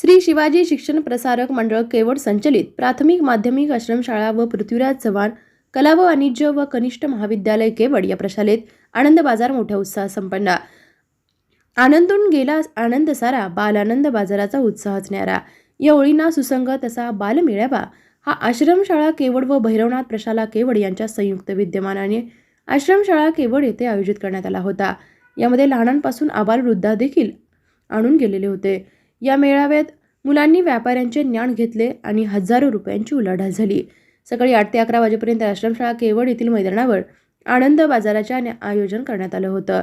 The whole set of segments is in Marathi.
श्री शिवाजी शिक्षण प्रसारक मंडळ केवळ संचलित प्राथमिक माध्यमिक आश्रमशाळा व पृथ्वीराज चव्हाण कला व वाणिज्य व कनिष्ठ महाविद्यालय केवळ या प्रशालेत आनंद बाजार मोठ्या उत्साहात संपन्न. आनंदून गेला आनंद सारा बालानंद बाजाराचा उत्साहच न्यारा या ओळींना सुसंगत असा बालमेळावा हा आश्रमशाळा केवड व भैरवनाथ प्रशाला केवड यांच्या संयुक्त विद्यमानाने आश्रमशाळा केवड येथे आयोजित करण्यात आला होता. यामध्ये लहानांपासून आबालवृद्धा देखील आणून गेलेले होते. या मेळाव्यात मुलांनी व्यापाऱ्यांचे ज्ञान घेतले आणि हजारो रुपयांची उलाढाल झाली. सकाळी आठ ते अकरा वाजेपर्यंत आश्रमशाळा केवड येथील मैदानावर आनंद बाजाराचे आयोजन करण्यात आलं होतं.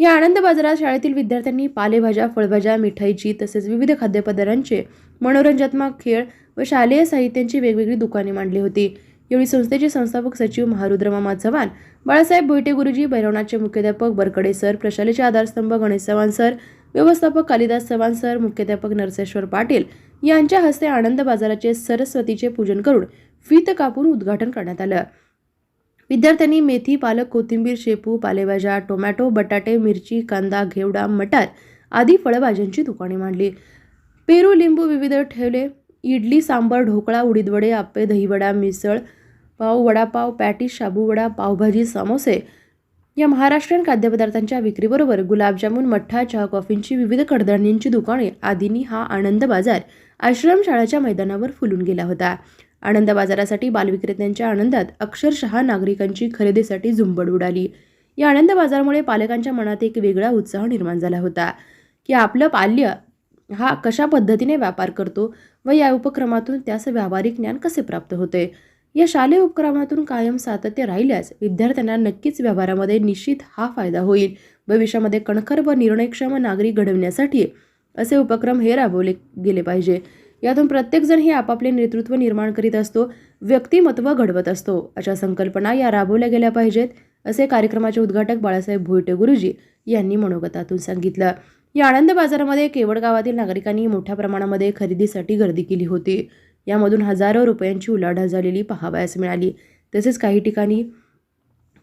या आनंद बाजारात शाळेतील विद्यार्थ्यांनी पालेभाज्या फळभाज्या मिठाईची तसेच विविध खाद्यपदार्थांचे मनोरंजनात्मक खेळ व शालेय साहित्यांची वेगवेगळी दुकाने मांडली होती. यावेळी संस्थेचे संस्थापक सचिव महारुद्र मामा चव्हाण बाळासाहेब भोईटे गुरुजी भैरवनाथचे मुख्याध्यापक बरकडे सर प्रशालेचे आधारस्तंभ गणेश चव्हाण सर व्यवस्थापक कालिदास चव्हाण सर मुख्याध्यापक नरसेश्वर पाटील यांच्या हस्ते आनंद बाजाराचे सरस्वतीचे पूजन करून फीत कापून उद्घाटन करण्यात आलं. विद्यार्थ्यांनी मेथी पालक कोथिंबीर शेपू पालेभाज्या टोमॅटो बटाटे मिरची कांदा घेवडा मटार आदी फळभाज्यांची दुकाने मांडली. पेरू लिंबू विविध ठेवले. इडली सांबर ढोकळा उडीदवडे आप्पे दहीवडा मिसळ पाव वडापाव पॅटीस शाबूवडा पावभाजी समोसे या महाराष्ट्रीयन खाद्यपदार्थांच्या विक्रीबरोबर गुलाबजामुन मठ्ठा चहा कॉफींची विविध कडधान्यांची दुकाने आदींनी हा आनंद बाजार आश्रमशाळाच्या मैदानावर फुलून गेला होता. आनंद बाजारासाठी बालविक्रेत्यांच्या आनंदात अक्षरशः नागरिकांची खरेदीसाठी झुंबड उडाली. या आनंद बाजारामुळे पालकांच्या मनात एक वेगळा उत्साह निर्माण झाला होता की आपलं पाल्य हा कशा पद्धतीने व्यापार करतो व या उपक्रमातून त्यास व्यावहारिक ज्ञान कसे प्राप्त होते? या शालेय उपक्रमातून कायम सातत्य राहिल्यास विद्यार्थ्यांना नक्कीच व्यवहारामध्ये निश्चित हा फायदा होईल. भविष्यामध्ये कणखर व निर्णयक्षम नागरिक घडवण्यासाठी असे उपक्रम हे राबवले गेले पाहिजे. यातून प्रत्येकजण हे आपापले नेतृत्व निर्माण करीत असतो व्यक्तिमत्व घडवत असतो अशा संकल्पना या राबवल्या गेल्या पाहिजेत असे कार्यक्रमाचे उद्घाटक बाळासाहेब भोईटे गुरुजी यांनी मनोगतातून सांगितलं. या आनंद बाजारामध्ये केवळ गावातील नागरिकांनी मोठ्या प्रमाणामध्ये खरेदीसाठी गर्दी केली होती. यामधून हजारो रुपयांची उलाढाल झालेली पाहावयास मिळाली. तसेच काही ठिकाणी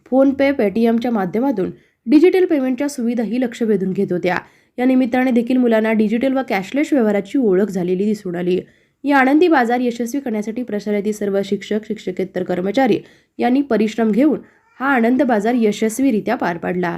फोनपे पेटीएमच्या माध्यमातून डिजिटल पेमेंटच्या सुविधाही लक्ष वेधून घेत होत्या. या निमित्ताने देखील मुलांना डिजिटल व कॅशलेस व्यवहाराची ओळख झालेली दिसून आली. या आनंदी बाजार यशस्वी करण्यासाठी प्रशालेतील सर्व शिक्षक शिक्षकेतर कर्मचारी यांनी परिश्रम घेऊन हा आनंद बाजार यशस्वीरित्या पार पाडला.